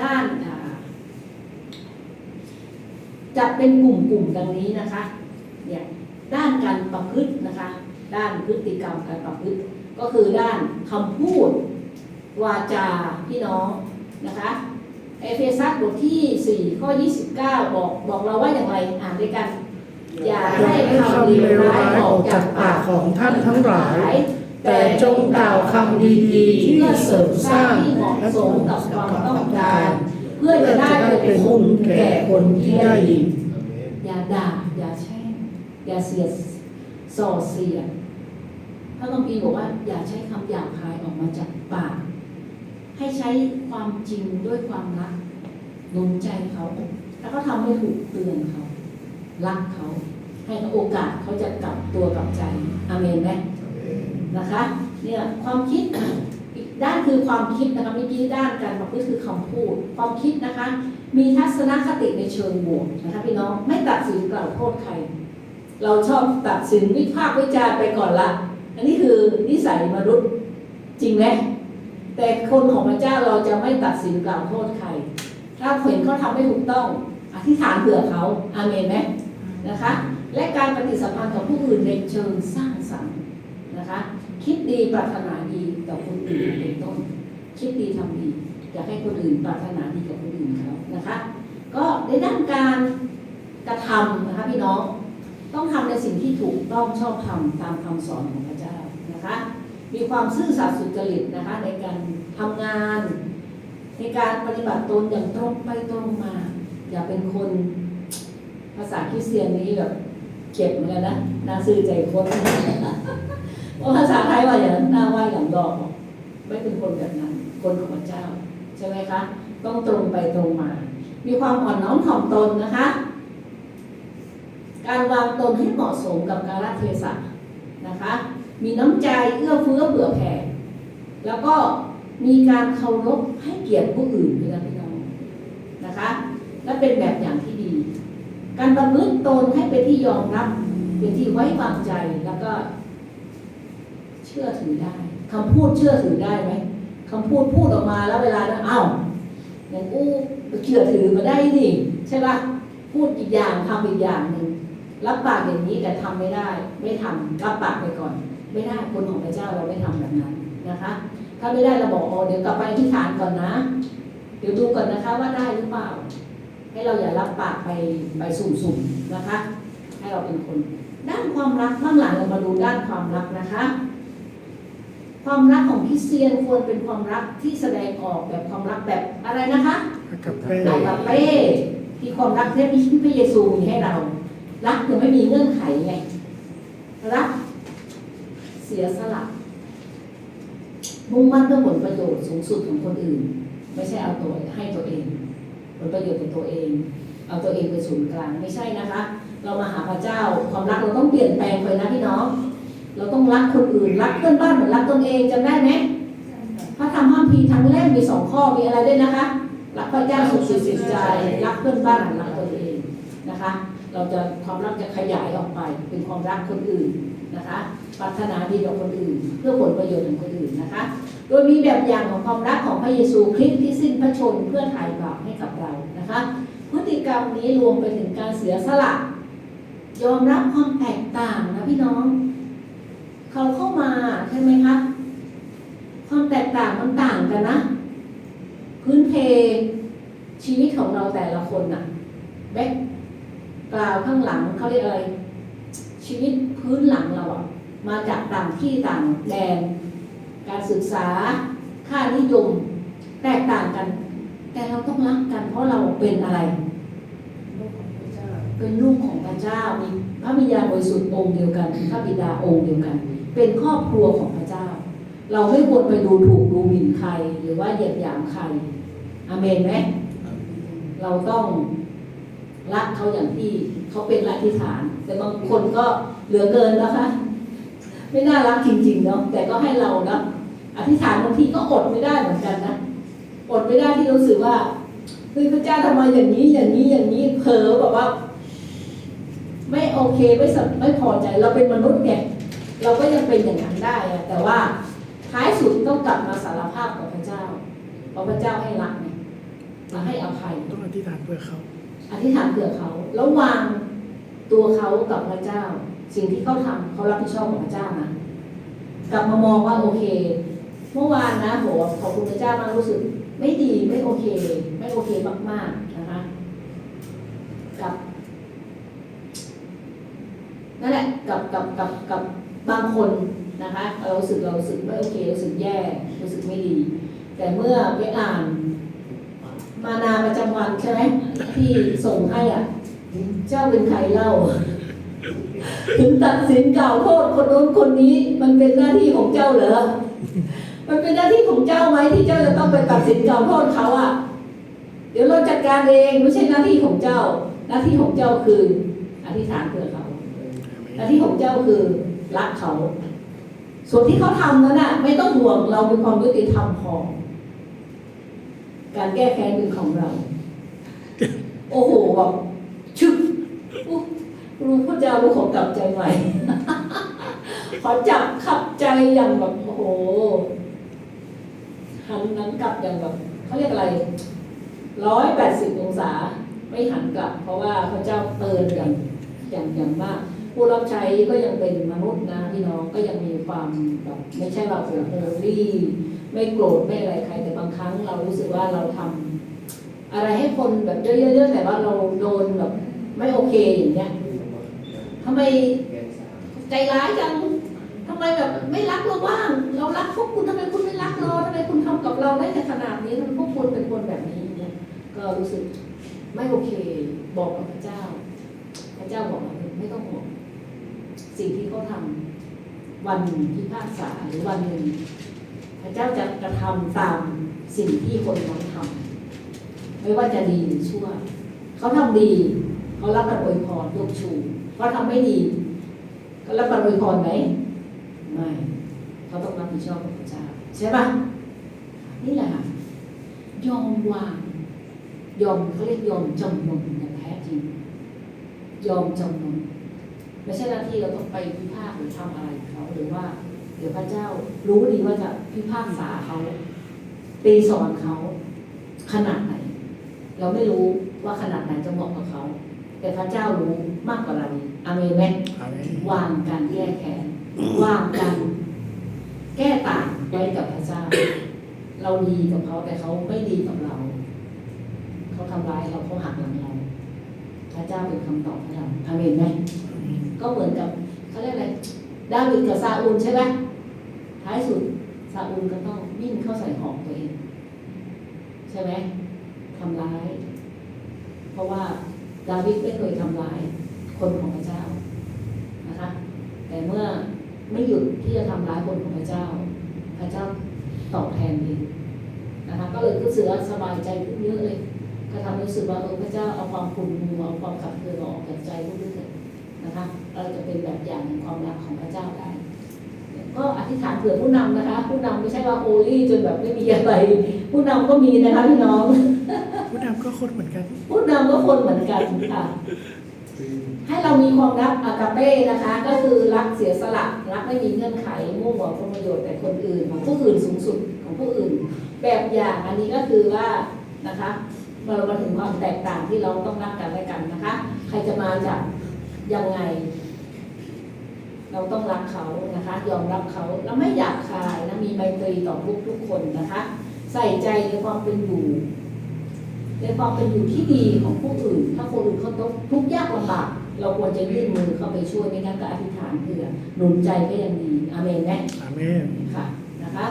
ด้านจะเป็นกลุ่มกลุ่มๆดังนี้นะคะเนี่ยด้านการประพฤตินะคะ ด้านพฤติกรรมการประพฤติ ก็คือด้านคำพูด วาจาพี่น้องนะคะเอเฟซัสบทที่ 4 ข้อ 29 บอกบอกเราว่าอย่างไรอ่านด้วยกัน อย่าให้คำเลวร้ายออกจากปากของท่านทั้งหลาย แต่จงกล่าวคำดีๆที่เสริมสร้างที่เหมาะและสมกับความต้องการ เพื่อจะได้เป็นคุณแก่คนที่ได้ยินอย่าด่าอย่าแช่งอย่าเสียส่อเสียดพระคัมภีร์บอกว่าอย่าใช้คำหยาบคายออกมาจากปาก ให้ใช้ความจริงด้วยความรักหนุนใจเขาแล้วก็ทำให้ถูกเตือนเขา รักเขา ให้โอกาสเขาจะกลับตัวกลับใจอเมนไหม นะคะเนี่ยความคิดอีกด้านคือความคิดนะคะเมื่อกี้ด้านการประพฤติคือคำพูด ความคิดนะคะ มีทัศนคติในเชิงบวกนะคะพี่น้องไม่ตัดสินกล่าวโทษใคร เราชอบตัดสินวิพากษ์วิจารณ์ไปก่อนละ อันนี้คือนิสัยมนุษย์จริงไหมแต่คนของพระเจ้าเราจะไม่ตัดสินกล่าวโทษใคร ถ้าเห็นเขาทำไม่ถูกต้อง อธิษฐานเผื่อเขาอาเมนไหมนะคะ และการปฏิสัมพันธ์กับผู้อื่นในเชิงสร้างสรรค์นะคะ คิดดีปรารถนาดีต่อคนอื่นเป็นต้น คิดดีทำดีอยากให้คนอื่นปรารถนาดีกับคนอื่นเขานะคะ ก็ในด้านการกระทำนะคะพี่น้องต้องทำในสิ่งที่ถูกต้องชอบธรรมตามคำสอนของพระเจ้านะคะ มีความซื่อสัตย์สุจริตนะคะในการทำงาน ในการปฏิบัติตนอย่างตรงไปตรงมา อย่าเป็นคนภาษาคริสเตียนนี้แบบเจ็บเหมือนกันนะน่าซื่อใจคน เพราะภาษาไทยว่าอย่างหน้าไหว้หลังดอกไม่เป็นคนแบบนั้น คนของพระเจ้า ใช่ไหมคะ ต้องตรงไปตรงมา มีความอ่อนน้อมถ่อมตนนะคะ การวางตนให้เหมาะสมกับกาลเทศะนะคะ มีน้ำใจเอื้อเฟื้อเผื่อแผ่ แล้วก็มีการเคารพให้เกียรติผู้อื่นด้วยนะพี่น้องนะคะ และเป็นแบบอย่างที่ดี การประพฤติตนให้เป็นที่ยอมรับ เป็นที่ไว้วางใจแล้วก็ ชื่อถือได้คำพูดเชื่อถือได้ไหมคำพูดพูดออกมาแล้วเวลานั้นอ้าวอย่างอู้เชื่อถือมาได้ดิใช่ปะพูดอีกอย่างทำอีกอย่างหนึ่งรับปากอย่างนี้แต่ทำไม่ได้ ไม่ทำรับปากไปก่อน ไม่ได้คนของพระเจ้าเราไม่ทำแบบนั้นนะคะ ถ้าไม่ได้เราบอกอ๋อเดี๋ยวกลับไปที่ฐานก่อนนะ เดี๋ยวดูก่อนนะคะว่าได้หรือเปล่า ให้เราอย่ารับปากไปไปสุ่มๆนะคะ ให้เราเป็นคน ด้านความรักบ้างหลังเรามาดูด้านความรักนะคะ ความรักของคริสเตียนควรเป็นความรักที่แสดงออกแบบความรักแบบอะไรนะคะกับเป้อากับเป้ที่ความรักที่พระเยซูมีให้เรา รักยังไม่มีเงื่อนไขไงรักเสียสละมุ่งมั่นเพื่อผลประโยชน์สูงสุดของคนอื่น ไม่ใช่เอาตัวให้ตัวเอง ผลประโยชน์เป็นตัวเอง เอาตัวเองเป็นศูนย์กลางไม่ใช่นะคะ เรามาหาพระเจ้าความรักเราต้องเปลี่ยนแปลงไปนะพี่น้อง เราต้องรักคนอื่น รักเพื่อนบ้านเหมือนรักตนเองจำได้ไหมพระธรรมห้ามพีทั้งเล่มมีสองข้อมีอะไรด้วยนะคะ รักพระเจ้าสุดจิตสุดใจรักเพื่อนบ้านเหมือนรักตนเองนะคะ เราจะความรักจะขยายออกไป เป็นความรักคนอื่นนะคะปรารถนาดีกับคนอื่น เพื่อผลประโยชน์ของคนอื่นนะคะ โดยมีแบบอย่างของความรักของพระเยซูคริสต์ที่สิ้นพระชนเพื่อไถ่บาปให้กับเรานะคะ พฤติกรรมนี้รวมไปถึงการเสียสละ ยอมรับความแตกต่างนะพี่น้อง เขาเข้ามาใช่ไหมครับความแตกต่างมันต่างกันนะ พื้นเพชีวิตของเราแต่ละคนน่ะแบ็คกราวข้างหลังเขาเรียกอะไร ชีวิตพื้นหลังเราอะมาจากต่างที่ต่างแดน การศึกษาค่านิยมแตกต่างกัน แต่เราต้องรักกันเพราะเราเป็นอะไร เป็นลูกของพระเจ้ามีพระบิดาบริสุทธิ์องค์เดียวกัน พระบิดาองค์เดียวกัน เป็นครอบครัวของพระเจ้า เราไม่ควรไปดูถูกดูหมิ่นใคร หรือว่าเหยียดหยามใครอเมนไหมเราต้องรักเขาอย่างที่เขาเป็นรักที่ฐาน แต่บางคนก็เหลือเกินนะคะ ไม่น่ารักจริงๆเนาะแต่ก็ให้เรานะอธิษฐานบางทีก็อดไม่ได้เหมือนกันนะอดไม่ได้ที่รู้สึกว่าเฮ้ยพระเจ้าทำไมอย่างนี้อย่างนี้อย่างนี้เผลอแบบว่า ไม่โอเคไม่สไม่พอใจเราเป็นมนุษย์ไงเราก็ยัง เป็นอย่างนั้นได้อะแต่ว่าท้ายสุดต้องกลับมาสารภาพกับพระเจ้าเพราะพระเจ้าให้รักไงรต้องอธิษฐานเพื่อเขาอธิษฐานเผื่อเขาแล้ววางตัวเขากับพระเจ้า สิ่งที่เขาทำเขารับผิดชอบกับพระเจ้านะกลับมามองว่าโอเค เมื่อวานนะโหขอบคุณพระเจ้ามากรู้สึก ไม่ดีไม่โอเค ไม่โอเคมากๆนะคะกับนั่นแหละกับกับกับกับ บางคนนะคะเราสึกเราสึกไม่โอเคเรู้สึกแย่รู้สึกไม่ดี แต่เมื่อไปอ่านมานาประจำวันใช่ไหมที่ส่งให้อะ เจ้าเป็นใครเล่า ถึงตัดสินกล่าวโทษคนโน้นคนนี้ มันเป็นหน้าที่ของเจ้าเหรอมันเป็นหน้าที่ของเจ้าไหมที่เจ้าจะต้องไปตัดสินกล่าวโทษเขาอะ เดี๋ยวเราจัดการเองไม่ใช่หน้าที่ของเจ้า หน้าที่ของเจ้าคืออธิษฐานเผื่อเขา หน้าที่ของเจ้าคือ รักเขา ส่วนที่เขาทำนั้นน่ะ ไม่ต้องห่วงเรามีความยุติธรรมพอการแก้แค้นเป็นของเรา โอ้โหแบบชึกอุ๊ยรู้พระเจ้ารู้ของกลับใจใหม่ขอจับขับใจอย่างแบบโอ้โหหันนั้นกลับอย่างแบบเขาเรียกอะไรร้อยแปดสิบองศา ไม่หันกลับ เพราะว่าพระเจ้าเตือนอย่างอย่างอย่างมาก ผู้รับใช้ก็ยังเป็นมนุษย์นะพี่น้องก็ยังมีความแบบไม่ใช่ว่าโอ้โหรีไม่โกรธไม่อะไรใคร แต่บางครั้งเรารู้สึกว่าเราทำอะไรให้คนแบบเยอะๆแต่ว่าเราโดนแบบไม่โอเคอย่างเงี้ยทำไมใจร้ายจังทำไมแบบไม่รักเราบ้างเรารักพวกคุณทำไมคุณไม่รักเราทำไมคุณทำกับเราได้ขนาดนี้ทำไมพวกคุณเป็นคนแบบนี้เนี่ยก็รู้สึกไม่โอเค บอกกับพระเจ้า พระเจ้าบอกว่าไม่ต้องห่วง สิ่งที่เขาทำวันหนึ่งพิพากษาหรือวันหนึ่งพระเจ้าจะกระทำตามสิ่งที่คนนั้นทำไม่ว่าจะดีหรือชั่ว เขาทำดี เขารับการอวยพรยกชูเขาทำไม่ดีเขารับการอวยพรไหมไม่เขาต้องรับผิดชอบกับพระเจ้าใช่ปะนี่แหละค่ะยอมวางยอมเขาเรียกยอมจำนนอย่างแท้จริงยอมจำนน ไม่ใช่หน้าที่เราต้องไปพิพากษ์หรือทำอะไรเขาหรือว่า เดี๋ยวพระเจ้ารู้ดีว่าจะพิพากษาเขาตีสอนเขาขนาดไหน เราไม่รู้ว่าขนาดไหนจะเหมาะกับเขา แต่พระเจ้ารู้มากกว่าเราอาเมนไหมอาเมนวางการแก้แค้นวางการแก้ต่างไว้กับพระเจ้า เราดีกับเขาแต่เขาไม่ดีกับเรา เขาทำร้ายเราเขาหักหลังเรา พระเจ้าเป็นคำตอบให้เราอาเมนไหมก็เหมือนกับเขาเรียกอะไรดาวิดกับซาอูลใช่ไหมท้ายสุดซาอูลก็ต้องวิ่งเข้าใส่หอกตัวเองใช่ไหมทำร้าย เพราะว่าดาวิดไม่เคยทำร้ายคนของพระเจ้านะคะ แต่เมื่อไม่หยุดที่จะทำร้ายคนของพระเจ้า พระเจ้าตอบแทนเองนะคะ ก็เลยรู้สึกสบายใจขึ้นเยอะเลย ก็ทำให้รู้สึกว่าเออพระเจ้าเอาความขุ่นมัวเอาความขัดเคืองออกจากใจลูกๆเถิดนะคะ เราจะเป็นแบบอย่างแห่งความรักของพระเจ้าได้ก็อธิษฐานเผื่อผู้นำนะคะ ผู้นำไม่ใช่ว่าโอลี่จนแบบไม่มีอะไร ผู้นำก็มีนะคะพี่น้อง ผู้นำก็คนเหมือนกัน ผู้นำก็คนเหมือนกันค่ะให้เรามีความรักอากาเป้นะคะ ก็คือรักเสียสละรักไม่มีเงื่อนไขมุ่งหวังผลประโยชน์แต่คนอื่นของผู้อื่นสูงสุดของผู้อื่น แบบอย่างอันนี้ก็คือว่านะคะ เรามาถึงความแตกต่างที่เราต้องรักกันและกันนะคะ ใครจะมาจากยังไง เราต้องรักเขานะคะ ยอมรับเขาแล้วไม่อยากคายนะมีไมตรีต่อทุกทุกๆคนนะคะ ใส่ใจในความเป็นอยู่ในความเป็นอยู่ที่ดีของผู้อื่น ถ้าคนอื่นเขาต้องทุกข์ยากลำบากเราควรจะยื่นมือเข้าไปช่วยไม่งั้นก็อธิษฐานเผื่อหนุนใจก็ยังดีอาเมนไหมอาเมนค่ะนะคะ